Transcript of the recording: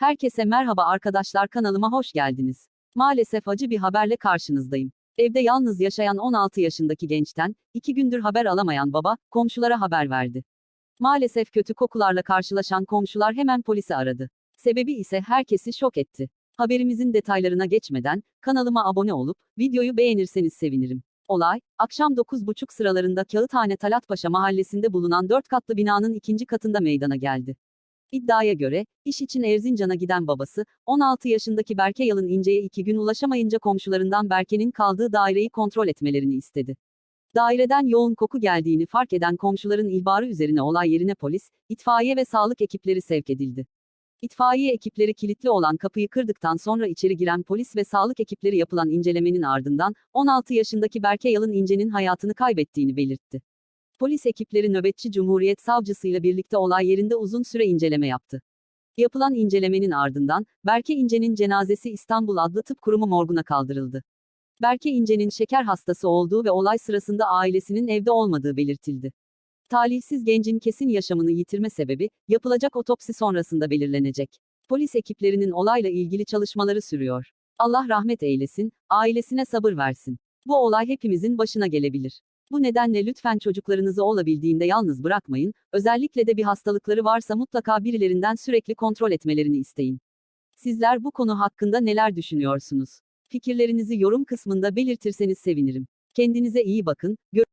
Herkese merhaba arkadaşlar kanalıma hoş geldiniz. Maalesef acı bir haberle karşınızdayım. Evde yalnız yaşayan 16 yaşındaki gençten, iki gündür haber alamayan baba, komşulara haber verdi. Maalesef kötü kokularla karşılaşan komşular hemen polisi aradı. Sebebi ise herkesi şok etti. Haberimizin detaylarına geçmeden, kanalıma abone olup, videoyu beğenirseniz sevinirim. Olay, akşam 9.30 sıralarında Kağıthane Talatpaşa mahallesinde bulunan 4 katlı binanın ikinci katında meydana geldi. İddiaya göre, iş için Erzincan'a giden babası, 16 yaşındaki Berke Yalın İnce'ye iki gün ulaşamayınca komşularından Berke'nin kaldığı daireyi kontrol etmelerini istedi. Daireden yoğun koku geldiğini fark eden komşuların ihbarı üzerine olay yerine polis, itfaiye ve sağlık ekipleri sevk edildi. İtfaiye ekipleri kilitli olan kapıyı kırdıktan sonra içeri giren polis ve sağlık ekipleri yapılan incelemenin ardından, 16 yaşındaki Berke Yalın İnce'nin hayatını kaybettiğini belirtti. Polis ekipleri nöbetçi Cumhuriyet Savcısıyla birlikte olay yerinde uzun süre inceleme yaptı. Yapılan incelemenin ardından, Berke İnce'nin cenazesi İstanbul Adlı Tıp Kurumu morguna kaldırıldı. Berke İnce'nin şeker hastası olduğu ve olay sırasında ailesinin evde olmadığı belirtildi. Talihsiz gencin kesin yaşamını yitirme sebebi, yapılacak otopsi sonrasında belirlenecek. Polis ekiplerinin olayla ilgili çalışmaları sürüyor. Allah rahmet eylesin, ailesine sabır versin. Bu olay hepimizin başına gelebilir. Bu nedenle lütfen çocuklarınızı olabildiğinde yalnız bırakmayın, özellikle de bir hastalıkları varsa mutlaka birilerinden sürekli kontrol etmelerini isteyin. Sizler bu konu hakkında neler düşünüyorsunuz? Fikirlerinizi yorum kısmında belirtirseniz sevinirim. Kendinize iyi bakın, gör